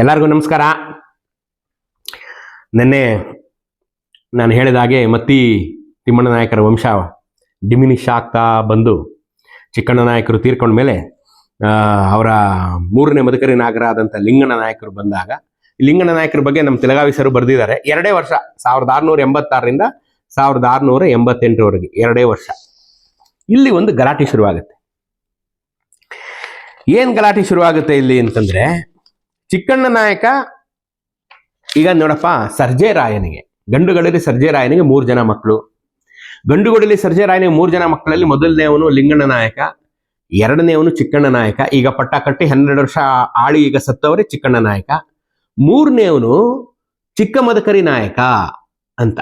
ಎಲ್ಲರಿಗೂ ನಮಸ್ಕಾರ. ನಿನ್ನೆ ನಾನು ಹೇಳಿದ ಹಾಗೆ ಮತ್ತಿ ತಿಮ್ಮಣ್ಣ ನಾಯಕರ ವಂಶ ಡಿಮಿನಿಷ್ ಆಗ್ತಾ ಬಂದು ಚಿಕ್ಕಣ್ಣ ನಾಯಕರು ತೀರ್ಕೊಂಡ ಮೇಲೆ ಅವರ ಮೂರನೇ ಮದಕರಿ ನಾಗರಾದಂಥ ಲಿಂಗಣ್ಣ ನಾಯಕರು ಬಂದಾಗ, ಲಿಂಗಣ್ಣ ನಾಯಕರ ಬಗ್ಗೆ ನಮ್ಮ ತೆಲಗಾವಿಸರು ಬರೆದಿದ್ದಾರೆ. ಎರಡೇ ವರ್ಷ, ಸಾವಿರದ ಆರುನೂರ ಎಂಬತ್ತಾರರಿಂದ ಸಾವಿರದ ಆರುನೂರ ಎಂಬತ್ತೆಂಟರವರೆಗೆ, ಎರಡೇ ವರ್ಷ. ಇಲ್ಲಿ ಒಂದು ಗಲಾಟೆ ಶುರುವಾಗುತ್ತೆ. ಏನು ಗಲಾಟೆ ಶುರುವಾಗುತ್ತೆ ಇಲ್ಲಿ ಅಂತಂದ್ರೆ ಚಿಕ್ಕಣ್ಣ ನಾಯಕ, ಈಗ ನೋಡಪ್ಪ, ಸರ್ಜೆ ರಾಯನಿಗೆ. ಗಂಡುಗಳಲ್ಲಿ ಸರ್ಜೆ ರಾಯನಿಗೆ ಮೂರು ಜನ ಮಕ್ಕಳು ಗಂಡುಗಳಲ್ಲಿ ಸರ್ಜೆ ರಾಯನಿಗೆ ಮೂರು ಜನ ಮಕ್ಕಳಲ್ಲಿ ಮೊದಲನೇವನು ಲಿಂಗಣ್ಣ ನಾಯಕ ಎರಡನೇವನು ಚಿಕ್ಕಣ್ಣ ನಾಯಕ. ಈಗ ಪಟ್ಟ ಕಟ್ಟಿ ಹನ್ನೆರಡು ವರ್ಷ ಆಳಿ ಈಗ ಸತ್ತವರೇ ಚಿಕ್ಕಣ್ಣ ನಾಯಕ. ಮೂರನೇವನು ಚಿಕ್ಕ ಮದಕರಿ ನಾಯಕ ಅಂತ.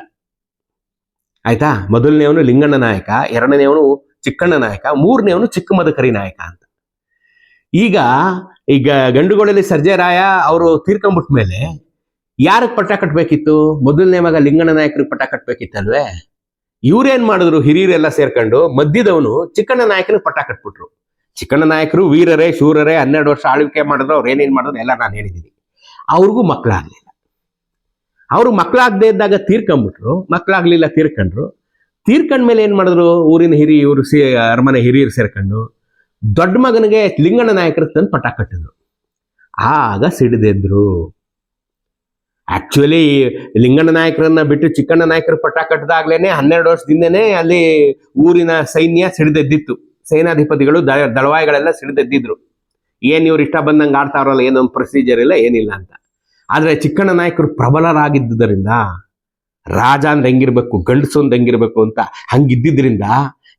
ಆಯ್ತಾ? ಮೊದಲನೇವನು ಲಿಂಗಣ್ಣ ನಾಯಕ ಎರಡನೇವನು ಚಿಕ್ಕಣ್ಣ ನಾಯಕ ಮೂರನೇವನು ಚಿಕ್ಕ ಮದಕರಿ ನಾಯಕ ಅಂತ. ಈಗ ಈಗ ಗಂಡುಗಳಲ್ಲಿ ಸರ್ಜೆರಾಯ ಅವರು ತೀರ್ಕೊಂಡ್ಬಿಟ್ಟ ಮೇಲೆ ಯಾರಕ್ಕೆ ಪಟ್ಟ ಕಟ್ಟಬೇಕಿತ್ತು ಮೊದಲನೇ ಮಗ ಲಿಂಗಣ್ಣ ನಾಯಕರಿಗೆ ಪಟ್ಟ ಕಟ್ಟಬೇಕಿತ್ತಲ್ವೇ ಇವ್ರೇನ್ ಮಾಡಿದ್ರು? ಹಿರಿಯರೆಲ್ಲ ಸೇರ್ಕೊಂಡು ಮಧ್ಯದವನು ಚಿಕ್ಕಣ್ಣ ನಾಯಕನಿಗೆ ಪಟ್ಟ ಕಟ್ಬಿಟ್ರು. ಚಿಕ್ಕಣ್ಣ ನಾಯಕರು ವೀರರೇ, ಶೂರರೇ, ಹನ್ನೆರಡು ವರ್ಷ ಆಳ್ವಿಕೆ ಮಾಡಿದ್ರು, ಅವ್ರು ಏನೇನ್ ಮಾಡಿದ್ರು ಎಲ್ಲ ನಾನು ಹೇಳಿದ್ದೀನಿ. ಅವ್ರಿಗೂ ಮಕ್ಕಳಾಗ್ಲಿಲ್ಲ ಅವರು ಮಕ್ಕಳಾಗದೇ ಇದ್ದಾಗ ತೀರ್ಕೊಂಡ್ಬಿಟ್ರು ಮಕ್ಕಳಾಗ್ಲಿಲ್ಲ ತೀರ್ಕೊಂಡ್ರು. ತೀರ್ಕೊಂಡ್ಮೇಲೆ ಏನ್ ಮಾಡಿದ್ರು? ಊರಿನ ಹಿರಿ ಇವರು ಸೇ, ಅರಮನೆ ಹಿರಿಯರು ಸೇರ್ಕೊಂಡು ದೊಡ್ಡ ಮಗನಿಗೆ ಲಿಂಗಣ್ಣ ನಾಯಕರ ತಂದು ಪಟ್ಟ ಕಟ್ಟಿದ್ರು. ಆಗ ಸಿಡಿದೆದ್ರು. ಆಕ್ಚುಲಿ ಲಿಂಗಣ್ಣ ನಾಯಕರನ್ನ ಬಿಟ್ಟು ಚಿಕ್ಕಣ್ಣ ನಾಯಕರು ಪಟ್ಟ ಕಟ್ಟದಾಗ್ಲೇನೆ ಹನ್ನೆರಡು ವರ್ಷದಿಂದನೇ ಅಲ್ಲಿ ಊರಿನ ಸೈನ್ಯ ಸಿಡಿದೆದ್ದಿತ್ತು. ಸೇನಾಧಿಪತಿಗಳು ದ ದಳವಾಯಿಗಳೆಲ್ಲ ಸಿಡಿದೆದ್ದಿದ್ರು. ಏನ್ ಇವ್ರು ಇಷ್ಟ ಬಂದಂಗೆ ಆಡ್ತಾರಲ್ಲ ಏನೊಂದು ಪ್ರೊಸೀಜರ್ ಇಲ್ಲ, ಏನಿಲ್ಲ ಅಂತ. ಆದ್ರೆ ಚಿಕ್ಕಣ್ಣ ನಾಯಕರು ಪ್ರಬಲರಾಗಿದ್ದುದರಿಂದ ರಾಜ ಅಂದ್ರೆ ಹೆಂಗಿರ್ಬೇಕು ಗಂಡಸು ಅಂದ್ರೆ ಹೆಂಗಿರ್ಬೇಕು ಅಂತ ಹಂಗಿದ್ದಿದ್ರಿಂದ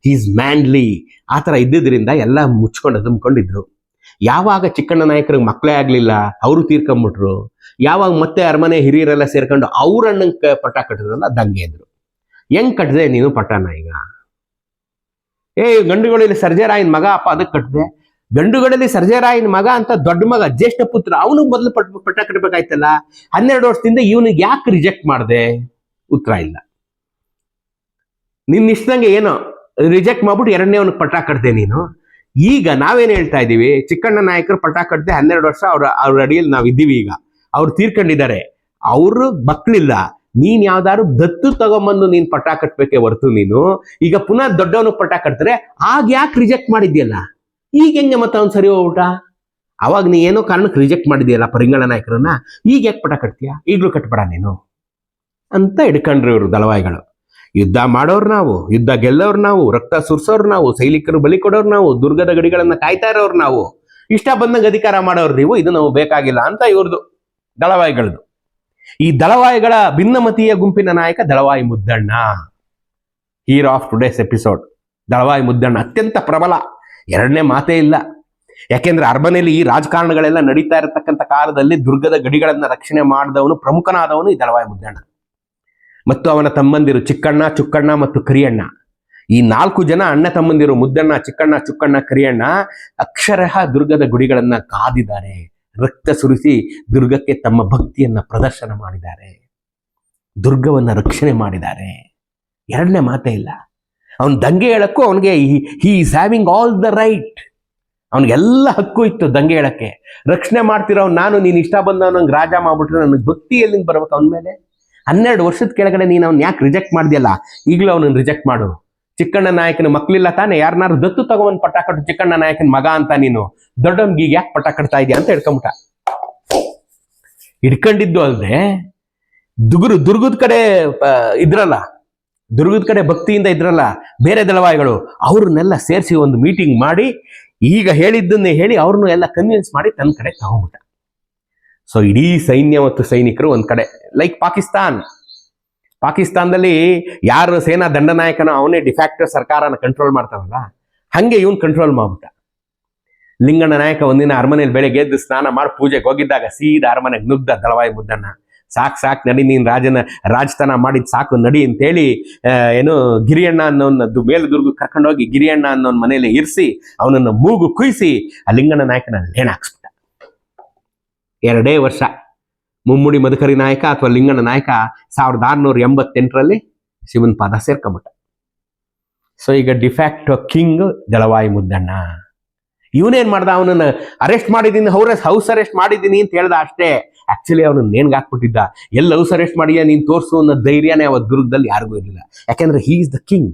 ಈಸ್ ಮ್ಯಾನ್ಲಿ ಆ ಥರ ಇದ್ದಿದ್ದರಿಂದ ಎಲ್ಲ ಮುಚ್ಕೊಂಡು ತುಂಬಿಕೊಂಡಿದ್ರು. ಯಾವಾಗ ಚಿಕ್ಕಣ್ಣ ನಾಯಕರಿಗೆ ಮಕ್ಕಳೇ ಆಗಲಿಲ್ಲ, ಅವರು ತೀರ್ಕೊಂಬಿಟ್ರು. ಯಾವಾಗ ಮತ್ತೆ ಅರಮನೆ ಹಿರಿಯರೆಲ್ಲ ಸೇರ್ಕೊಂಡು ಅವ್ರ ಅಣ್ಣಂಗೆ ಪಟ್ಟ ಕಟ್ಟಿದ್ರಲ್ಲ, ದಂಗೆ ಇದ್ರು. ಹೆಂಗ್ ಕಟ್ಟಿದೆ ನೀನು ಪಟ್ಟಣ ಈಗ? ಏ, ಗಂಡುಗಳಲ್ಲಿ ಸರ್ಜೆರಾಯಿನ ಮಗ ಅಪ್ಪ ಅದಕ್ಕೆ ಕಟ್ಟಿದೆ ಗಂಡುಗಳಲ್ಲಿ ಸರ್ಜೆರಾಯಿನ ಮಗ ಅಂತ ದೊಡ್ಡ ಮಗ, ಜ್ಯೇಷ್ಠ ಪುತ್ರ, ಅವನಿಗೆ ಮೊದಲು ಪಟ್, ಪಟ್ಟ ಕಟ್ಟಬೇಕಾಯ್ತಲ್ಲ ಹನ್ನೆರಡು ವರ್ಷದಿಂದ ಇವನಿಗೆ ಯಾಕೆ ರಿಜೆಕ್ಟ್ ಮಾಡಿದೆ? ಉತ್ತರ ಇಲ್ಲ. ನಿನ್ನ ಇಷ್ಟದಂಗೆ ಏನೋ? ರಿಜೆಕ್ಟ್ ಮಾಡ್ಬಿಟ್ಟು ಎರಡನೇ ಅವನಿಗೆ ಪಟ್ಟ ಕಟ್ದೆ ನೀನು. ಈಗ ನಾವೇನು ಹೇಳ್ತಾ ಇದ್ದೀವಿ ಚಿಕ್ಕಣ್ಣ ನಾಯಕರು ಪಟ್ಟ ಕಟ್ಟದೆ ಹನ್ನೆರಡು ವರ್ಷ ಅವ್ರ ಅವ್ರ ಅಡಿಯಲ್ಲಿ ನಾವು ಇದ್ದೀವಿ ಈಗ. ಅವ್ರು ತೀರ್ಕೊಂಡಿದ್ದಾರೆ. ಅವರು ಬಕ್ಲಿಲ್ಲ. ನೀನ್ ಯಾವ್ದಾದ್ರು ದತ್ತು ತಗೊಂಬಂದು ನೀನ್ ಪಟ್ಟ ಕಟ್ಬೇಕೆ ಹೊರತು ನೀನು. ಈಗ ಪುನಃ ದೊಡ್ಡವನು ಪಟ್ಟ ಕಟ್ತಾರೆ ಆಗ ಯಾಕೆ ರಿಜೆಕ್ಟ್ ಮಾಡಿದ್ಯಲ್ಲ? ಈಗ ಹೆಂಗೆ ಮತ್ತೆ ಅವ್ನು ಸರಿ ಹೋಗ್ಬಿಟ ಅವಾಗ ನೀ ಏನೋ ಕಾರಣಕ್ಕೆ ರಿಜೆಕ್ಟ್ ಮಾಡಿದ್ಯಲ್ಲ ಪರಿಂಗಳ ನಾಯಕರನ್ನ? ಈಗ ಯಾಕೆ ಪಟ್ಟ ಕಟ್ತೀಯ? ಈಗಲೂ ಕಟ್ಬೇಡ ನೀನು. ಅಂತ ಹಿಡ್ಕೊಂಡ್ರು ಇವರು ದಳವಾಯಿಗಳು ಯುದ್ಧ ಮಾಡೋರು ನಾವು, ಯುದ್ಧ ಗೆಲ್ಲೋರು ನಾವು, ರಕ್ತ ಸುರಿಸೋರು ನಾವು, ಸೈನಿಕರು ಬಲಿ ಕೊಡೋರು ನಾವು, ದುರ್ಗದ ಗಡಿಗಳನ್ನ ಕಾಯ್ತಾ ಇರೋರು ನಾವು. ಇಷ್ಟ ಬಂದಂಗೆ ಅಧಿಕಾರ ಮಾಡೋರು ನೀವು, ಇದು ನಾವು ಬೇಕಾಗಿಲ್ಲ ಅಂತ ಇವ್ರದ್ದು ದಳವಾಯಿಗಳದು. ಈ ದಳವಾಯಿಗಳ ಭಿನ್ನಮತೀಯ ಗುಂಪಿನ ನಾಯಕ Dalavayi Muddanna. Hero of today's episode Dalavayi Muddanna ಅತ್ಯಂತ ಪ್ರಬಲ, ಎರಡನೇ ಮಾತೇ ಇಲ್ಲ. ಯಾಕೆಂದ್ರೆ ಅರ್ಬನಲ್ಲಿ ಈ ರಾಜಕಾರಣಗಳೆಲ್ಲ ನಡೀತಾ ಇರತಕ್ಕಂಥ ಕಾಲದಲ್ಲಿ ದುರ್ಗದ ಗಡಿಗಳನ್ನ ರಕ್ಷಣೆ ಮಾಡಿದವನು ಪ್ರಮುಖನಾದವನು ಈ ದಳವಾಯಿ ಮುದ್ದಣ್ಣ. ಮತ್ತು ಅವನ ತಮ್ಮಂದಿರು ಚಿಕ್ಕಣ್ಣ, ಚುಕ್ಕಣ್ಣ ಮತ್ತು ಕರಿಯಣ್ಣ. ಈ ನಾಲ್ಕು ಜನ ಅಣ್ಣ ತಮ್ಮಂದಿರು, ಮುದ್ದಣ್ಣ, ಚಿಕ್ಕಣ್ಣ, ಚುಕ್ಕಣ್ಣ, ಕರಿಯಣ್ಣ ಅಕ್ಷರಃ ದುರ್ಗದ ಗುಡಿಗಳನ್ನ ಕಾದಿದ್ದಾರೆ. ರಕ್ತ ಸುರಿಸಿ ದುರ್ಗಕ್ಕೆ ತಮ್ಮ ಭಕ್ತಿಯನ್ನ ಪ್ರದರ್ಶನ ಮಾಡಿದ್ದಾರೆ. ದುರ್ಗವನ್ನ ರಕ್ಷಣೆ ಮಾಡಿದ್ದಾರೆ. ಎರಡನೇ ಮಾತೇ ಇಲ್ಲ. ಅವನ್ ದಂಗೆ ಹೇಳಕ್ಕೂ ಅವನಿಗೆ he is having all the right. ಅವನಿಗೆಲ್ಲ ಹಕ್ಕು ಇತ್ತು ದಂಗೆ ಹೇಳಕ್ಕೆ. ರಕ್ಷಣೆ ಮಾಡ್ತಿರೋ ನಾನು, ನೀನು ಇಷ್ಟ ಬಂದ ನಂಗೆ ರಾಜ ಮಾಡ್ಬಿಟ್ರೆ ನನಗೆ ಭಕ್ತಿ ಎಲ್ಲಿಂದ ಬರ್ಬೇಕು ಅವನ ಮೇಲೆ? ಹನ್ನೆರಡು ವರ್ಷದ ಕೆಳಗಡೆ ನೀನು ಅವ್ನು ಯಾಕೆ ರಿಜೆಕ್ಟ್ ಮಾಡಿದೆಯಲ್ಲ? ಈಗಲೂ ಅವನನ್ನು ರಿಜೆಕ್ಟ್ ಮಾಡು. ಚಿಕ್ಕಣ್ಣ ನಾಯಕನ ಮಕ್ಕಳಿಲ್ಲ ತಾನೆ? ಯಾರನ್ನಾರು ದತ್ತು ತಗೊಂಡ್ ಪಟ್ಟ ಕಟ್ಟು ಚಿಕ್ಕಣ್ಣ ನಾಯಕನ ಮಗ ಅಂತ ನೀನು? ದೊಡ್ಡವನ್ಗೆ ಈಗ ಯಾಕೆ ಪಟ್ಟ ಕಟ್ತಾ ಇದೆಯಾ ಅಂತ ಹಿಡ್ಕೊಂಬಿಟ್ಟ. ಹಿಡ್ಕೊಂಡಿದ್ದು ಅಲ್ಲದೆ ದುಗುರು ದುರ್ಗದ ಕಡೆ ಇದ್ರಲ್ಲ. ದುರ್ಗದ ಕಡೆ ಭಕ್ತಿಯಿಂದ ಇದ್ರಲ್ಲ ಬೇರೆ ದಳವಾಯಿಗಳು. ಅವ್ರನ್ನೆಲ್ಲ ಸೇರಿಸಿ ಒಂದು ಮೀಟಿಂಗ್ ಮಾಡಿ, ಈಗ ಹೇಳಿದ್ದನ್ನೇ ಹೇಳಿ ಅವ್ರನ್ನೂ ಎಲ್ಲ ಕನ್ವಿನ್ಸ್ ಮಾಡಿ ತನ್ನ ಕಡೆ ತಗೊಂಡ್ಬಿಟ್ಟ ಸೊ ಇಡೀ ಸೈನ್ಯ ಮತ್ತು ಸೈನಿಕರು ಒಂದ್ ಕಡೆ. ಲೈಕ್ ಪಾಕಿಸ್ತಾನ್. ಪಾಕಿಸ್ತಾನದಲ್ಲಿ ಯಾರು ಸೇನಾ ದಂಡನಾಯಕನೋ ಅವನೇ ಡಿಫ್ಯಾಕ್ಟ್ ಸರ್ಕಾರನ ಕಂಟ್ರೋಲ್ ಮಾಡ್ತಾನಲ್ಲ, ಹಂಗೆ ಇವನ್ ಕಂಟ್ರೋಲ್ ಮಾಡ್ಬಿಟ್ಟ. ಲಿಂಗಣ್ಣ ನಾಯಕ ಒಂದಿನ ಅರಮನೆಯಲ್ಲಿ ಬೆಳಗ್ಗೆ ಎದ್ದು ಸ್ನಾನ ಮಾಡಿ ಪೂಜೆಗೆ ಹೋಗಿದ್ದಾಗ ಸೀದ ಅರಮನೆಗೆ ನುಗ್ದ ದಳವಾಯಿ ಮುದ್ದಣ್ಣ ಸಾಕ್ ಸಾಕ್ ನಡಿ ನೀನ್ ರಾಜನ ರಾಜತನ ಮಾಡಿದ್ ಸಾಕು ನಡಿ ಅಂತೇಳಿ ಹೇಳಿ ಏನು ಗಿರಿಯಣ್ಣ ಅನ್ನೋನ್ನ ಮೇಲುದುರ್ಗ ಕರ್ಕೊಂಡೋಗಿ ಗಿರಿಯಣ್ಣ ಅನ್ನೋನ್ ಮನೆಯಲ್ಲಿ ಇರಿಸಿ, ಅವನನ್ನ ಮೂಗು ಕುಯ್ಸಿ, ಆ ಲಿಂಗಣ್ಣ ನಾಯಕನ ನೇಣ ಹಾಕ್ಸ್ಬಿಟ್ಟ. ಎರಡೇ ವರ್ಷ. ಮುಮ್ಮುಡಿ ಮಧುಕರಿ ನಾಯಕ ಅಥವಾ ಲಿಂಗಣ್ಣ ನಾಯಕ ಸಾವಿರದ ಆರುನೂರ ಎಂಬತ್ತೆಂಟರಲ್ಲಿ ಶಿವನ್ ಪಾದ ಸೇರ್ಕೊಂಬಿಟ್ಟ ಸೊ ಈಗ ಡಿಫ್ಯಾಕ್ಟ್ ಕಿಂಗ್ ದಳವಾಯಿ ಮುದ್ದಣ್ಣ. ಇವನೇನ್ ಮಾಡ್ದ? ಅವನನ್ನ ಅರೆಸ್ಟ್ ಮಾಡಿದ್ದೀನಿ ಹೌರೆಸ್ ಹೌಸ್ ಅರೆಸ್ಟ್ ಮಾಡಿದ್ದೀನಿ ಅಂತ ಹೇಳ್ದ ಅಷ್ಟೇ. ಆಕ್ಚುಲಿ ಅವನು ನೇಣ್ಗೆ ಹಾಕ್ಬಿಟ್ಟಿದ್ದ. ಎಲ್ಲಿ ಹೌಸ್ ಅರೆಸ್ಟ್ ಮಾಡಿಯಾ ನೀನ್ ತೋರಿಸು ಅನ್ನೋ ಧೈರ್ಯನೇ ಅವತ್ತು ದುರ್ಗದಲ್ಲಿ ಯಾರಿಗೂ ಇರಲಿಲ್ಲ. ಯಾಕೆಂದ್ರೆ he is the king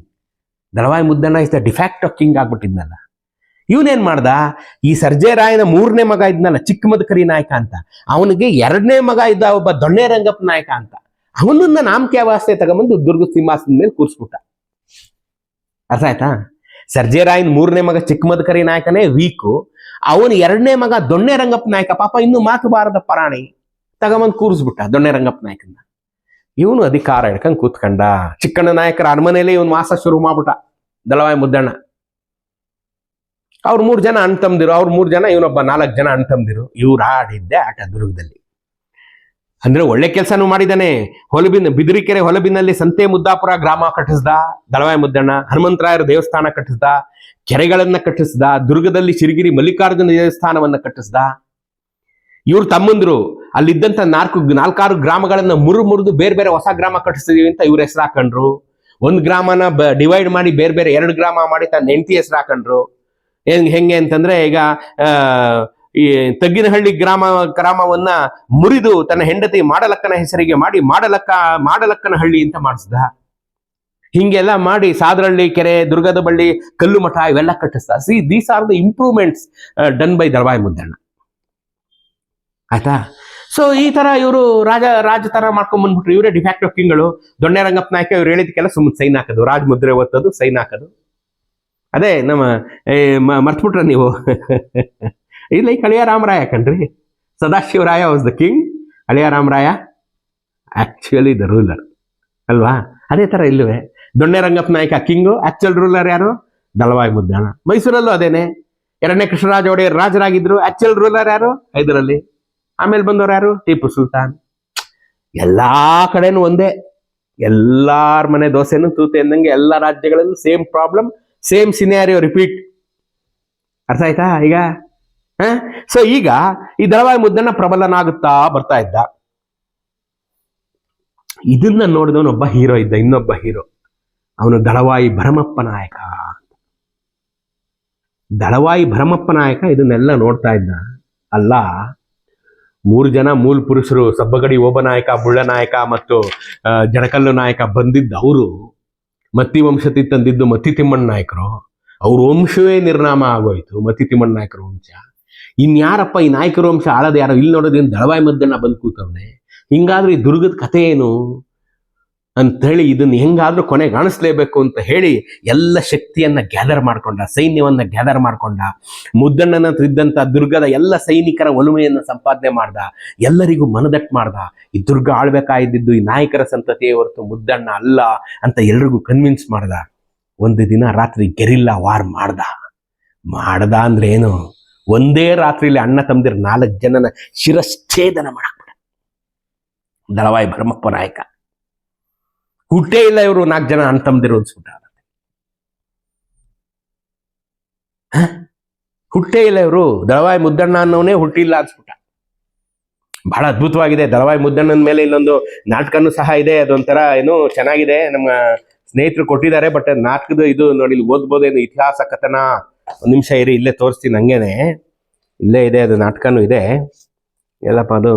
Dalavayi Muddanna is the de facto king ಆಗ್ಬಿಟ್ಟಿದ್ನಲ್ಲ. ಇವನೇನ್ ಮಾಡ್ದ? ಈ ಸರ್ಜೇರಾಯನ ಮೂರನೇ ಮಗ ಇದ್ನಲ್ಲ, ಚಿಕ್ಕ ಮದಕರಿ ನಾಯಕ ಅಂತ. ಅವನಿಗೆ ಎರಡನೇ ಮಗ ಇದ್ದ ಒಬ್ಬ ದೊಣ್ಣೆ ರಂಗಪ್ಪ ನಾಯಕ ಅಂತ. ಅವನನ್ನ ನಾಮಕೆ ವಾಸ್ತೆ ತಗೊಂಬಂದು ದುರ್ಗ ಸಿಂಹಾಸನದ ಮೇಲೆ ಕೂರಿಸ್ಬಿಟ್ಟ. ಅರ್ಥ ಆಯ್ತಾ? ಸರ್ಜೆರಾಯನ್ ಮೂರನೇ ಮಗ ಚಿಕ್ಕ ಮದಕರಿ ನಾಯಕನೇ ವೀಕು. ಅವನು ಎರಡನೇ ಮಗ ದೊಣ್ಣೆ ರಂಗಪ್ಪ ನಾಯಕ. ಪಾಪ ಇನ್ನು ಮಾತು ಬಾರದ ಪ್ರಾಣಿ. ತಗೊಂಬಂದು ಕೂರಿಸ್ಬಿಟ್ಟ ದೊಣ್ಣೆ ರಂಗಪ್ಪ ನಾಯಕನ ಇವನು ಅಧಿಕಾರ ಹಿಡ್ಕೊಂಡ್ ಕೂತ್ಕೊಂಡ. ಚಿಕ್ಕಣ್ಣ ನಾಯಕರ ಅರಮನೆಯಲ್ಲಿ ಇವನು ವಾಸ ಶುರು ಮಾಡ್ಬಿಟ್ಟ. ದಳವಾಯಿ ಮುದ್ದಣ್ಣ. ಅವ್ರು ಮೂರು ಜನ ಅಣ್ತಂದಿರು ಅವ್ರ ಮೂರು ಜನ ಇವನೊಬ್ಬ ನಾಲ್ಕು ಜನ ಅಣ್ತಂದಿರು ಇವ್ರು ಆಡಿದ್ದೆ ಆಟ ದುರ್ಗದಲ್ಲಿ. ಅಂದ್ರೆ ಒಳ್ಳೆ ಕೆಲಸನೂ ಮಾಡಿದಾನೆ ಹೊಲಬಿನ, ಬಿದಿರಿಕೆರೆ ಹೊಲಬಿನಲ್ಲಿ ಸಂತೆ ಮುದ್ದಾಪುರ ಗ್ರಾಮ ಕಟ್ಟಿಸ್ದ, ದಳವಾಯಿ ಮುದ್ದಣ್ಣ, ಹನುಮಂತರಾಯರ ದೇವಸ್ಥಾನ ಕಟ್ಟಿಸ್ದ, ಕೆರೆಗಳನ್ನ ಕಟ್ಟಿಸ್ದ, ದುರ್ಗದಲ್ಲಿ ಶಿರಿಗಿರಿ ಮಲ್ಲಿಕಾರ್ಜುನ ದೇವಸ್ಥಾನವನ್ನ ಕಟ್ಟಿಸ್ದ. ಇವ್ರು ತಮ್ಮಂದ್ರು, ಅಲ್ಲಿದ್ದಂತ ನಾಲ್ಕು, ನಾಲ್ಕಾರು ಗ್ರಾಮಗಳನ್ನ ಮುರು ಮುರಿದು ಬೇರೆ ಬೇರೆ ಹೊಸ ಗ್ರಾಮ ಕಟ್ಟಿಸ್ತಿದೀವಿ ಅಂತ ಇವ್ರ ಹೆಸರು ಹಾಕೊಂಡ್ರು. ಒಂದ್ ಗ್ರಾಮನ ಡಿವೈಡ್ ಮಾಡಿ ಬೇರೆ ಬೇರೆ ಎರಡು ಗ್ರಾಮ ಮಾಡಿ ತನ್ನ ಹೆಂಡತಿ ಹೆಸರು ಹಾಕೊಂಡ್ರು. ಹೆಂಗ್ ಹೆಂಗೆ ಅಂತಂದ್ರೆ ಈಗ ಈ ತಗ್ಗಿನಹಳ್ಳಿ ಗ್ರಾಮ, ಗ್ರಾಮವನ್ನ ಮುರಿದು ತನ್ನ ಹೆಂಡತಿ ಮಾಡಲಕ್ಕನ ಹೆಸರಿಗೆ ಮಾಡಿ ಮಾಡಲಕ್ಕ ಮಾಡಲಕ್ಕನ ಹಳ್ಳಿ ಅಂತ ಮಾಡಿಸ್ದ. ಹಿಂಗೆಲ್ಲ ಮಾಡಿ ಸಾದರಹಳ್ಳಿ ಕೆರೆ ದುರ್ಗದ ಬಳ್ಳಿ ಕಲ್ಲು ಮಠ ಇವೆಲ್ಲ ಕಟ್ಟಿಸ್ದ. See these are the improvements done by Dalavayi Muddanna. ಆಯ್ತಾ? ಸೊ ಈ ತರ ಇವರು ರಾಜ ರಾಜ ತರ ಮಾಡ್ಕೊಂಡ್ ಬಂದ್ಬಿಟ್ರು. ಇವರೇ ಡಿಫ್ಯಾಕ್ಟ್ ಆಫ್ ಕಿಂಗ್ಗಳು ದೊಣ್ಣೆ ರಂಗಪ್ಪ ನಾಯಕ ಇವ್ರು ಹೇಳಿದಕ್ಕೆಲ್ಲ ಸುಮ್ಮನೆ ಸೈನ್ ಹಾಕೋದು. ರಾಜ ಮುದ್ರೆ ಒತ್ತೋದು, ಸೈನ್ ಹಾಕೋದು. ಅದೇ ನಮ್ಮ ಮರ್ತ್ಬಿಟ್ರ ನೀವು. ಇಲ್ಲ ಈ ಕಳಿಯ ರಾಮರಾಯ ಕಣ್ರಿ. ಸದಾಶಿವರಾಯ ವಾಸ್ ದ ಕಿಂಗ್ ಅಳಿಯ ರಾಮರಾಯ ಆಕ್ಚುಲಿ ದ ರೂಲರ್ ಅಲ್ವಾ? ಅದೇ ತರ ಇಲ್ಲವೇ? ದೊಣ್ಣೆ ರಂಗಪ್ಪ ನಾಯಕ ಕಿಂಗು ಆಕ್ಚುಯಲ್ ರೂಲರ್ ಯಾರು? ದಳವಾಯಿ ಮುದ್ದಾಣ ಮೈಸೂರಲ್ಲೂ ಅದೇನೆ. ಎರಡನೇ ಕೃಷ್ಣರಾಜ ಒಡೆಯರ್ ರಾಜರಾಗಿದ್ರು ಆಕ್ಚುಯಲ್ ರೂಲರ್ ಯಾರು? ಐದರಲ್ಲಿ ಆಮೇಲೆ ಬಂದವರು ಯಾರು? ಟಿಪ್ಪು ಸುಲ್ತಾನ್. ಎಲ್ಲಾ ಕಡೆನೂ ಒಂದೇ. ಎಲ್ಲಾರ ಮನೆ ದೋಸೆನೂ ತೂತೆ ಅಂದಂಗೆ ಎಲ್ಲಾ ರಾಜ್ಯಗಳಲ್ಲೂ same problem same scenario repeat ಅರ್ಥ ಆಯ್ತಾ ಈಗ? ಸೊ ಈಗ ಈ ದಳವಾಯಿ ಮುದ್ದಣ್ಣ ಪ್ರಬಲನಾಗುತ್ತಾ ಬರ್ತಾ ಇದ್ದ. ಇದನ್ನ ನೋಡಿದವನೊಬ್ಬ ಹೀರೋ ಇದ್ದ, ಇನ್ನೊಬ್ಬ ಹೀರೋ ಅವನು ದಳವಾಯಿ ಭರಮಪ್ಪ ನಾಯಕ ದಳವಾಯಿ ಭರಮಪ್ಪ ನಾಯಕ ಇದನ್ನೆಲ್ಲ ನೋಡ್ತಾ ಇದ್ದ. ಅಲ್ಲ, ಮೂರು ಜನ ಮೂಲ ಪುರುಷರು, ಸಬ್ಬಗಡಿ ಓಬನಾಯಕ ಬುಳ್ಳನಾಯಕ ಮತ್ತು ಜಡಕಲ್ಲು ನಾಯಕ ಬಂದಿದ್ದ ಅವರು. ಮತ್ತಿ ವಂಶತಿ ತಂದಿದ್ದು ಮತ್ತಿ ತಿಮ್ಮಣ್ಣ ನಾಯಕರು. ಅವ್ರ ವಂಶವೇ ನಿರ್ನಾಮ ಆಗೋಯ್ತು. ಮತ್ತಿ ತಿಮ್ಮಣ್ಣ ನಾಯಕರ ವಂಶ. ಇನ್ಯಾರಪ್ಪ ಈ ನಾಯಕರ ವಂಶ ಆಳದ ಯಾರೋ? ಇಲ್ಲಿ ನೋಡೋದೇನು ದಳವಾಯಿ ಮದ್ದಣ್ಣ ಬಂದು ಕೂತವ್ನೆ. ಹಿಂಗಾದ್ರೆ ಈ ದುರ್ಗದ ಕಥೆ ಏನು? ಅಂತ ಹೇಳಿ ಇದನ್ನ ಹೆಂಗಾದ್ರೂ ಕೊನೆ ಕಾಣಿಸ್ಲೇಬೇಕು ಅಂತ ಹೇಳಿ ಎಲ್ಲ ಶಕ್ತಿಯನ್ನ ಗ್ಯಾದರ್ ಮಾಡ್ಕೊಂಡ, ಸೈನ್ಯವನ್ನ ಗ್ಯಾದರ್ ಮಾಡ್ಕೊಂಡ, ಮುದ್ದಣ್ಣನ ತಿದ್ದಂಥ ದುರ್ಗದ ಎಲ್ಲ ಸೈನಿಕರ ಒಲುಮೆಯನ್ನು ಸಂಪಾದನೆ ಮಾಡ್ದ, ಎಲ್ಲರಿಗೂ ಮನದಟ್ಟು ಮಾಡ್ದ. ಈ ದುರ್ಗ ಆಳ್ಬೇಕಾಗಿದ್ದು ಈ ನಾಯಕರ ಸಂತತಿಯೇ ಹೊರತು ಮುದ್ದಣ್ಣ ಅಲ್ಲ ಅಂತ ಎಲ್ರಿಗೂ ಕನ್ವಿನ್ಸ್ ಮಾಡ್ದ. ಒಂದು ದಿನ ರಾತ್ರಿ ಗೆರಿಲ್ಲಾ ವಾರ್ ಮಾಡ್ದ. ಮಾಡ್ದ ಅಂದ್ರೆ ಏನು? ಒಂದೇ ರಾತ್ರಿಲಿ ಅಣ್ಣ ತಮ್ಮದಿರ ನಾಲ್ಕು ಜನನ ಶಿರಶ್ಛೇದನ ಮಾಡಾಕ್ಬಿಡ ದಳವಾಯಿ ಭರಮಪ್ಪ ನಾಯಕ. ಹುಟ್ಟೇ ಇಲ್ಲ ಇವರು ನಾಲ್ಕು ಜನ ಅಣ್ಣ ತಮ್ಮದಿರು ಅನ್ಸ್ಬಿಟ್ಟ? ಹುಟ್ಟೇ ಇಲ್ಲ ಇವರು. ದಳವಾಯಿ ಮುದ್ದಣ್ಣ ಅನ್ನೋನೇ ಹುಟ್ಟಿಲ್ಲ ಅನ್ಸ್ಬಿಟ್ಟ ಬಹಳ ಅದ್ಭುತವಾಗಿದೆ. ದಳವಾಯಿ ಮುದ್ದಣ್ಣನ ಮೇಲೆ ಇಲ್ಲೊಂದು ನಾಟಕನೂ ಸಹ ಇದೆ. ಅದೊಂಥರ ಏನು ಚೆನ್ನಾಗಿದೆ. ನಮ್ಮ ಸ್ನೇಹಿತರು ಕೊಟ್ಟಿದ್ದಾರೆ, ಬಟ್ ನಾಟಕದ ಇದು ನೋಡಿ ಇಲ್ಲಿ ಓದ್ಬೋದೇನು ಇತಿಹಾಸ, ಕಥನ. ಒಂದು ನಿಮಿಷ ಇರಿ, ಇಲ್ಲೇ ತೋರಿಸ್ತೀನಿ, ಹಂಗೇನೆ. ಇಲ್ಲೇ ಇದೆ, ಅದು ನಾಟಕನೂ ಇದೆ. ಎಲ್ಲಪ್ಪ ಅದು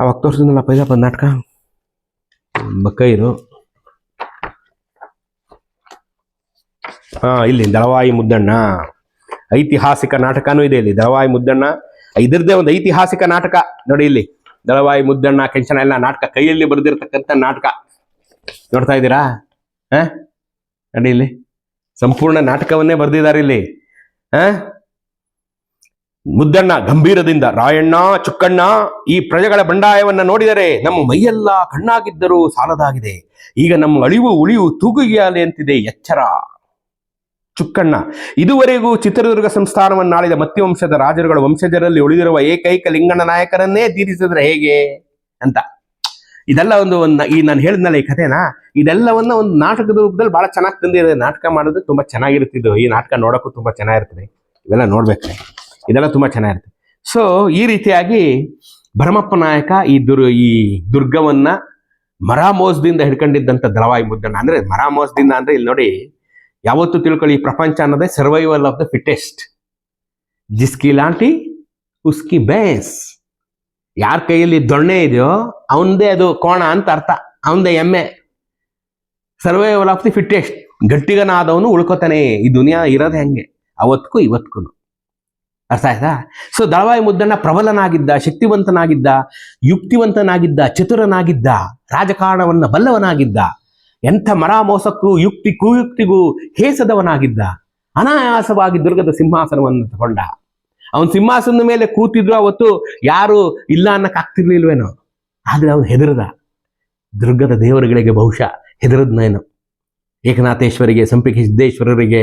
ಅವಾಗ ತೋರಿಸಿದ್ನಲ್ಲ ಬಂದ ನಾಟಕ? ಮಕೈರು ಹಾಂ, ಇಲ್ಲಿ ದಳವಾಯಿ ಮುದ್ದಣ್ಣ. ಐತಿಹಾಸಿಕ ನಾಟಕನೂ ಇದೆ ಇಲ್ಲಿ. ದಳವಾಯಿ ಮುದ್ದಣ್ಣ. ಇದರದೇ ಒಂದು ಐತಿಹಾಸಿಕ ನಾಟಕ. ನೋಡಿ ಇಲ್ಲಿ. ದಳವಾಯಿ ಮುದ್ದಣ್ಣ, ಕೆಂಚನ ಎಲ್ಲ ನಾಟಕ. ಕೈಯಲ್ಲಿ ಬರೆದಿರ್ತಕ್ಕಂಥ ನಾಟಕ. ನೋಡ್ತಾ ಇದ್ದೀರಾ? ಹಾಂ? ನೋಡಿ ಇಲ್ಲಿ. ಸಂಪೂರ್ಣ ನಾಟಕವನ್ನೇ ಬರೆದಿದ್ದಾರೆ ಇಲ್ಲಿ. ಹ? ಮುದ್ದಣ್ಣ ಗಂಭೀರದಿಂದ, ರಾಯಣ್ಣ, ಚುಕ್ಕಣ್ಣ, ಈ ಪ್ರಜೆಗಳ ಬಂಡಾಯವನ್ನ ನೋಡಿದರೆ ನಮ್ಮ ಮೈಯೆಲ್ಲ ಕಣ್ಣಾಗಿದ್ದರೂ ಸಾಲದಾಗಿದೆ. ಈಗ ನಮ್ಮ ಅಳಿವು ಉಳಿವು ತೂಗುಗಿಯಾಲೆ ಅಂತಿದೆ ಎಚ್ಚರ. ಚುಕ್ಕಣ್ಣ, ಇದುವರೆಗೂ ಚಿತ್ರದುರ್ಗ ಸಂಸ್ಥಾನವನ್ನಾಳಿದ ಮತ್ಯವಂಶದ ರಾಜರುಗಳ ವಂಶಜರಲ್ಲಿ ಉಳಿದಿರುವ ಏಕೈಕ ಲಿಂಗಣ್ಣ ನಾಯಕರನ್ನೇ ತೀರಿಸಿದ್ರೆ ಹೇಗೆ? ಅಂತ. ಇದೆಲ್ಲ ಒಂದು ಒಂದು, ಈ ನಾನು ಹೇಳಿದ್ನಲ್ಲ ಈ ಕಥೆನ? ಇದೆಲ್ಲವನ್ನ ಒಂದು ನಾಟಕದ ರೂಪದಲ್ಲಿ ಬಹಳ ಚೆನ್ನಾಗಿ ತಂದಿರೋದು ನಾಟಕ ಮಾಡೋದು ತುಂಬಾ ಚೆನ್ನಾಗಿರುತ್ತಿದ್ದು. ಈ ನಾಟಕ ನೋಡೋಕ್ಕೂ ತುಂಬಾ ಚೆನ್ನಾಗಿರ್ತದೆ. ಇವೆಲ್ಲ ನೋಡ್ಬೇಕು ಇದೆಲ್ಲ ತುಂಬ ಚೆನ್ನಾಗಿರುತ್ತೆ. ಸೊ ಈ ರೀತಿಯಾಗಿ ಭರಮಪ್ಪ ನಾಯಕ ಈ ದುರ್, ಈ ದುರ್ಗವನ್ನ ಮರಾಮೋಸದಿಂದ ಹಿಡ್ಕೊಂಡಿದ್ದಂಥ ದಳವಾಯಿ ಮುದ್ದಣ್ಣ ಅಂದ್ರೆ ಮರಾಮೋಸದಿಂದ ಅಂದ್ರೆ ಇಲ್ಲಿ ನೋಡಿ ಯಾವತ್ತು ತಿಳ್ಕೊಳ್ಳಿ ಪ್ರಪಂಚ ಅನ್ನೋದೇ ಸರ್ವೈವಲ್ ಆಫ್ ದ ಫಿಟೆಸ್ಟ್ ಜಿಸ್ಕಿ ಲಾಂಟಿ, ಉಸ್ಕಿ ಬೇಸ್. ಯಾರ ಕೈಯಲ್ಲಿ ದೊಣ್ಣೆ ಇದೆಯೋ ಅವನದೇ ಅದು ಕೋಣ ಅಂತ ಅರ್ಥ, ಅವನದೇ ಎಮ್ಮೆ. ಸರ್ವೈವಲ್ ಆಫ್ ದಿ ಫಿಟ್ಟೆಸ್ಟ್ ಗಟ್ಟಿಗನಾದವನು ಉಳ್ಕೋತಾನೆ, ಈ ದುನಿಯಾ ಇರೋದೇ ಹಂಗೆ ಅವತ್ತಿಗೂ ಇವತ್ಗೂ ಅರ್ಥ ಆಯ್ತಾ? ಸೊ ದಳವಾಯಿ ಮುದ್ದಣ್ಣ ಪ್ರಬಲನಾಗಿದ್ದ, ಶಕ್ತಿವಂತನಾಗಿದ್ದ, ಯುಕ್ತಿವಂತನಾಗಿದ್ದ, ಚತುರನಾಗಿದ್ದ, ರಾಜಕಾರಣವನ್ನ ಬಲ್ಲವನಾಗಿದ್ದ, ಎಂಥ ಮರ ಮೋಸಕ್ಕೂ ಯುಕ್ತಿ ಕುಯುಕ್ತಿಗೂ ಹೇಸದವನಾಗಿದ್ದ, ಅನಾಯಾಸವಾಗಿ ದುರ್ಗದ ಸಿಂಹಾಸನವನ್ನು ತಗೊಂಡ. ಅವನ ಸಿಂಹಾಸನದ ಮೇಲೆ ಕೂತಿದ್ರು ಅವತ್ತು ಯಾರು ಇಲ್ಲ ಅನ್ನಕ್ಕೆ ಆಗ್ತಿರ್ಲಿಲ್ವೇನೋ? ಆದ್ರೆ ಅವನು ಹೆದರದ. ದುರ್ಗದ ದೇವರುಗಳಿಗೆ ಬಹುಶಃ ಹೆದರದ್ನೇನು? ಏಕನಾಥೇಶ್ವರಿಗೆ, ಸಂಪಿಗೆ ಸಿದ್ದೇಶ್ವರರಿಗೆ,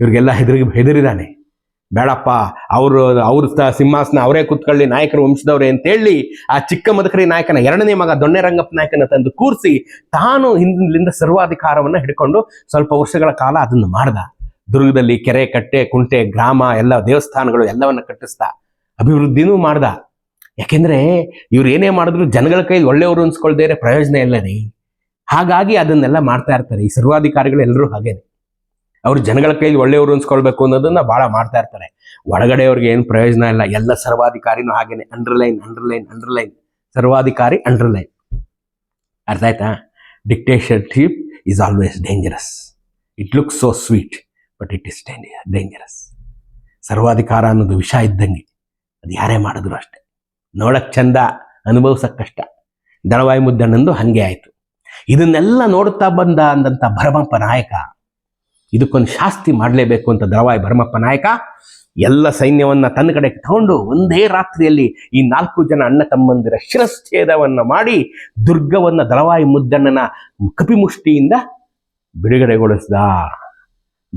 ಇವರಿಗೆಲ್ಲ ಹೆದರಿ, ಹೆದರಿದಾನೆ. ಬೇಡಪ್ಪ, ಅವರು, ಅವ್ರ ಸಿಂಹಾಸನ ಅವರೇ ಕುತ್ಕೊಳ್ಳಿ, ನಾಯಕರು ವಂಶದವ್ರೆ ಅಂತೇಳಿ ಆ ಚಿಕ್ಕ ಮದಕರಿ ನಾಯಕನ ಎರಡನೇ ಮಗ ದೊಣ್ಣೆ ರಂಗಪ್ಪ ನಾಯಕನ ತಂದು ಕೂರಿಸಿ ತಾನು ಹಿಂದಿನಿಂದ ಸರ್ವಾಧಿಕಾರವನ್ನ ಹಿಡ್ಕೊಂಡು ಸ್ವಲ್ಪ ವರ್ಷಗಳ ಕಾಲ ಅದನ್ನು ಮಾಡ್ದ. ದುರ್ಗದಲ್ಲಿ ಕೆರೆ, ಕಟ್ಟೆ, ಕುಂಟೆ, ಗ್ರಾಮ, ಎಲ್ಲ ದೇವಸ್ಥಾನಗಳು ಎಲ್ಲವನ್ನ ಕಟ್ಟಿಸ್ದ. ಅಭಿವೃದ್ಧಿನೂ ಮಾಡ್ದ. ಯಾಕೆಂದ್ರೆ ಇವ್ರು ಏನೇ ಮಾಡಿದ್ರು ಜನಗಳ ಕೈಲಿ ಒಳ್ಳೆಯವರು ಅನ್ಸ್ಕೊಳ್ದೇ ಪ್ರಯೋಜನ ಇಲ್ಲ ರೀ ಹಾಗಾಗಿ ಅದನ್ನೆಲ್ಲ ಮಾಡ್ತಾ ಇರ್ತಾರೆ. ಈ ಸರ್ವಾಧಿಕಾರಿಗಳು ಎಲ್ಲರೂ ಹಾಗೇನೆ. ಅವ್ರು ಜನಗಳ ಕೈಲಿ ಒಳ್ಳೆಯವರು ಅನ್ಸ್ಕೊಳ್ಬೇಕು ಅನ್ನೋದನ್ನ ಬಹಳ ಮಾಡ್ತಾ ಇರ್ತಾರೆ. ಒಳಗಡೆ ಅವ್ರಿಗೆ ಏನು ಪ್ರಯೋಜನ ಇಲ್ಲ. ಎಲ್ಲ ಸರ್ವಾಧಿಕಾರಿನೂ ಹಾಗೇನೆ. ಅಂಡರ್ಲೈನ್ ಅಂಡರ್ಲೈನ್ ಅಂಡರ್ಲೈನ್ ಸರ್ವಾಧಿಕಾರಿ ಅಂಡರ್ಲೈನ್ ಅರ್ಥ ಆಯ್ತಾ? Dictationship is always dangerous it looks so sweet but it is dangerous ಸರ್ವಾಧಿಕಾರ ಅನ್ನೋದು ವಿಷ ಇದ್ದಂಗೆ. ಅದು ಯಾರೇ ಮಾಡಿದ್ರು ಅಷ್ಟೆ. ನೋಡಕ್ ಚಂದ, ಅನುಭವಿಸಕ್ ಕಷ್ಟ. ದಳವಾಯಿ ಮುದ್ದಣ್ಣಂದು ಹಂಗೆ ಆಯ್ತು. ಇದನ್ನೆಲ್ಲ ನೋಡುತ್ತಾ ಬಂದ ಅಂದಂತ ಭರಮಪ್ಪ ನಾಯಕ ಇದಕ್ಕೊಂದು ಶಾಸ್ತಿ ಮಾಡಲೇಬೇಕು ಅಂತ ದಳವಾಯಿ ಭರಮಪ್ಪ ನಾಯಕ, ಎಲ್ಲ ಸೈನ್ಯವನ್ನ ತನ್ನ ಕಡೆ ತಗೊಂಡು ಒಂದೇ ರಾತ್ರಿಯಲ್ಲಿ ಈ ನಾಲ್ಕು ಜನ ಅಣ್ಣ ತಮ್ಮಂದಿರ ಶಿರಶ್ಛೇದವನ್ನ ಮಾಡಿ ದುರ್ಗವನ್ನ ದಳವಾಯಿ ಮುದ್ದಣ್ಣನ ಕಪಿಮುಷ್ಟಿಯಿಂದ ಬಿಡುಗಡೆಗೊಳಿಸಿದ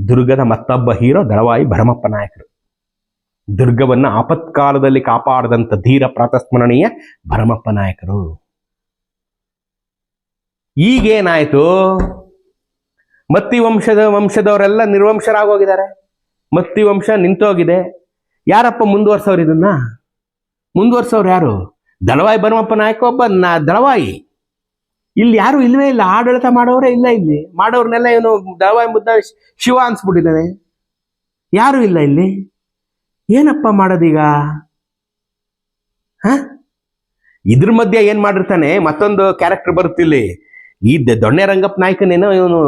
ದುರ್ಗದ ಮತ್ತೊಬ್ಬ ಹೀರೋ ದಳವಾಯಿ ಭರಮಪ್ಪ ನಾಯಕರು. ದುರ್ಗವನ್ನ ಆಪತ್ಕಾಲದಲ್ಲಿ ಕಾಪಾಡದಂತ ಧೀರ ಪ್ರಾತಸ್ಮರಣೀಯ ಭರಮಪ್ಪ ನಾಯಕರು. ಈಗೇನಾಯ್ತು? ಮತ್ತಿ ವಂಶದ ವಂಶದವರೆಲ್ಲ ನಿರ್ವಂಶರಾಗೋಗಿದ್ದಾರೆ. ಮತ್ತಿ ವಂಶ ನಿಂತೋಗಿದೆ. ಯಾರಪ್ಪ ಮುಂದುವರ್ಸೋರು ಇದನ್ನ? ಮುಂದುವರ್ಸೋರು ಯಾರು? ದಳವಾಯಿ ಭರಮಪ್ಪ ನಾಯಕ ಒಬ್ಬ ನಾ ದಳವಾಯಿ. ಇಲ್ಲಿ ಯಾರು ಇಲ್ವೇ ಇಲ್ಲ. ಆಡಳಿತ ಮಾಡೋರೇ ಇಲ್ಲ ಇಲ್ಲಿ. ಮಾಡೋರ್ನೆಲ್ಲ ಏನು ದಳವಾಯಿ ಮುದ್ದ ಶಿವ ಅನ್ಸ್ಬಿಟ್ಟಿದ್ದಾನೆ ಯಾರು ಇಲ್ಲ ಇಲ್ಲಿ? ಏನಪ್ಪ ಮಾಡೋದೀಗ? ಹ? ಇದ್ರ ಮಧ್ಯೆ ಏನ್ ಮಾಡಿರ್ತಾನೆ? ಮತ್ತೊಂದು ಕ್ಯಾರೆಕ್ಟರ್ ಬರುತ್ತಿಲ್ಲಿ. ಈ ದೊಣ್ಣೆ ರಂಗಪ್ಪ ನಾಯಕನೇನೋ ಇವನು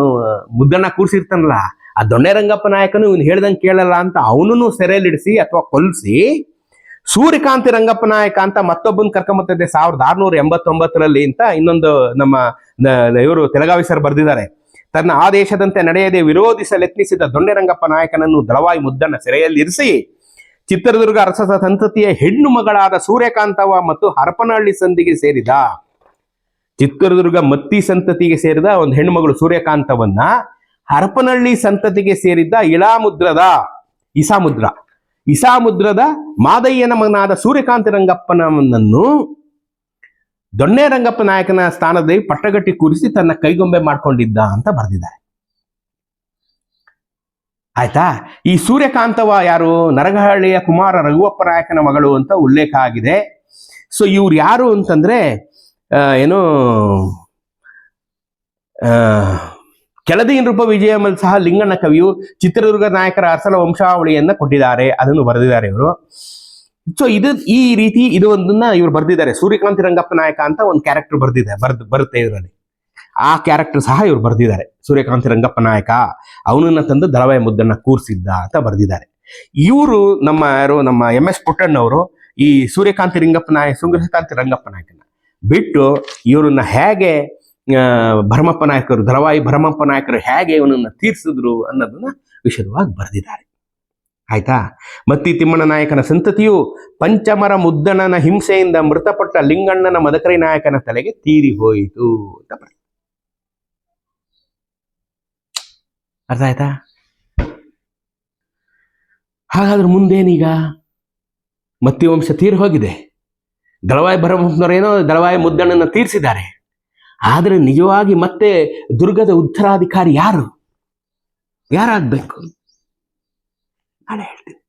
ಮುದ್ದಣ್ಣ ಕೂರ್ಸಿರ್ತಾನಲ್ಲ, ಆ ದೊಣ್ಣೆ ರಂಗಪ್ಪ ನಾಯಕನು ಇವನು ಹೇಳ್ದಂಗೆ ಕೇಳಲ್ಲ ಅಂತ ಅವನನ್ನು ಸೆರೆಯಲ್ಲಿಡಿಸಿ ಅಥವಾ ಕೊಲ್ಸಿ, ಸೂರ್ಯಕಾಂತಿ ರಂಗಪ್ಪ ನಾಯಕ ಅಂತ ಮತ್ತೊಬ್ಬನ್ ಕರ್ಕೊಂಬತ್ತಿದ್ದೆ ಸಾವಿರದ ಆರ್ನೂರ ಎಂಬತ್ತೊಂಬತ್ತರಲ್ಲಿ ಅಂತ ಇನ್ನೊಂದು ನಮ್ಮ ಇವರು ತೆಲಗಾವಿ ಸರ್ ಬರೆದಿದ್ದಾರೆ. ತನ್ನ ಆದೇಶದಂತೆ ನಡೆಯದೆ ವಿರೋಧಿಸಲೆತ್ನಿಸಿದ ದೊಣ್ಣೆ ರಂಗಪ್ಪ ನಾಯಕನನ್ನು ದಳವಾಯಿ ಮುದ್ದಣ್ಣ ಸೆರೆಯಲ್ಲಿರಿಸಿ, ಚಿತ್ರದುರ್ಗ ಅರಸದ ಸಂತತಿಯ ಹೆಣ್ಣು ಮಗಳಾದ ಸೂರ್ಯಕಾಂತವ ಮತ್ತು ಹರಪನಹಳ್ಳಿ ಸಂದಿಗೆ ಸೇರಿದ. ಚಿತ್ರದುರ್ಗ ಮತ್ತಿ ಸಂತತಿಗೆ ಸೇರಿದ ಒಂದು ಹೆಣ್ಣುಮಗಳು ಸೂರ್ಯಕಾಂತವನ್ನ ಹರಪನಹಳ್ಳಿ ಸಂತತಿಗೆ ಸೇರಿದ್ದ ಇಳಾಮುದ್ರದ ಇಸಾಮುದ್ರ. ಇಸಾಮುದ್ರದ ಮಾದಯ್ಯನ ಮಗನಾದ ಸೂರ್ಯಕಾಂತ ರಂಗಪ್ಪನನ್ನು ದೊಣ್ಣೆ ರಂಗಪ್ಪ ನಾಯಕನ ಸ್ಥಾನದಲ್ಲಿ ಪಟ್ಟಗಟ್ಟಿ ಕೂರಿಸಿ ತನ್ನ ಕೈಗೊಂಬೆ ಮಾಡ್ಕೊಂಡಿದ್ದ ಅಂತ ಬರೆದಿದ್ದಾರೆ. ಆಯ್ತಾ? ಈ ಸೂರ್ಯಕಾಂತವ ಯಾರು? ನರಗಹಳ್ಳಿಯ ಕುಮಾರ ರಘುವಪ್ಪ ನಾಯಕನ ಮಗಳು ಅಂತ ಉಲ್ಲೇಖ ಆಗಿದೆ. ಸೊ ಇವ್ರು ಯಾರು ಅಂತಂದ್ರೆ ಏನು ಕೆಳದಿಯನ್ ರೂಪ ವಿಜಯಮಲ್ ಸಹ ಲಿಂಗಣ್ಣ ಕವಿಯು ಚಿತ್ರದುರ್ಗ ನಾಯಕರ ಅರಸನ ವಂಶಾವಳಿಯನ್ನ ಕೊಟ್ಟಿದ್ದಾರೆ, ಅದನ್ನು ಬರೆದಿದ್ದಾರೆ ಇವರು. ಸೊ ಇದು, ಈ ರೀತಿ ಇದು ಒಂದನ್ನ ಇವ್ರು ಬರೆದಿದ್ದಾರೆ. ಸೂರ್ಯಕಾಂತಿ ರಂಗಪ್ಪ ನಾಯಕ ಅಂತ ಒಂದು ಕ್ಯಾರೆಕ್ಟರ್ ಬರ್ದಿದೆ, ಬರ್ದು, ಬರುತ್ತೆ ಇದರಲ್ಲಿ. ಆ ಕ್ಯಾರೆಕ್ಟರ್ ಸಹ ಇವ್ರು ಬರ್ದಿದ್ದಾರೆ. ಸೂರ್ಯಕಾಂತಿ ರಂಗಪ್ಪ ನಾಯಕ, ಅವನನ್ನ ತಂದು ಧಾರಾವಾಹಿ ಮುದ್ದನ್ನ ಕೂರಿಸಿದ್ದ ಅಂತ ಬರ್ದಿದ್ದಾರೆ. ಇವರು ನಮ್ಮ ಯಾರು, ನಮ್ಮ ಎಂ ಎಸ್ ಪುಟ್ಟಣ್ಣವರು ಈ ಸೂರ್ಯಕಾಂತಿ ರಂಗಪ್ಪ ನಾಯಕ ಸೂರ್ಯಕಾಂತಿ ರಂಗಪ್ಪ ನಾಯಕನ ಬಿಟ್ಟು ಇವರನ್ನ ಹೇಗೆ ಭರಮಪ್ಪ ನಾಯಕರು ಧಲವಾಯಿ ಭರಮಪ್ಪ ನಾಯಕರು ಹೇಗೆ ಇವನನ್ನ ತೀರ್ಸಿದ್ರು ಅನ್ನೋದನ್ನ ವಿಶದವಾಗಿ ಬರೆದಿದ್ದಾರೆ. ಆಯ್ತಾ? ಮತ್ತಿ ತಿಮ್ಮಣ್ಣ ನಾಯಕನ ಸಂತತಿಯು ಪಂಚಮರ ಮುದ್ದಣನ ಹಿಂಸೆಯಿಂದ ಮೃತಪಟ್ಟ ಲಿಂಗಣ್ಣನ ಮದಕರಿ ನಾಯಕನ ತಲೆಗೆ ತೀರಿ ಹೋಯಿತು ಅಂತ ಬರೆದ ಅರ್ಥ ಆಯ್ತಾ? ಹಾಗಾದ್ರೆ ಮುಂದೇನೀಗ? ಮತ್ತಿ ವಂಶ ತೀರಿ ಹೋಗಿದೆ. ದಳವಾಯಿ ಭರಮಪ್ಪನವರೇನೋ ದಳವಾಯಿ ಮುದ್ದಣ್ಣನ ತೀರಿಸಿದ್ದಾರೆ. ಆದರೆ ನಿಜವಾಗಿ ಮತ್ತೆ ದುರ್ಗದ ಉತ್ತರಾಧಿಕಾರಿ ಯಾರು? ಯಾರಾಗಬೇಕು? ನಾಳೆ ಹೇಳ್ತೀನಿ.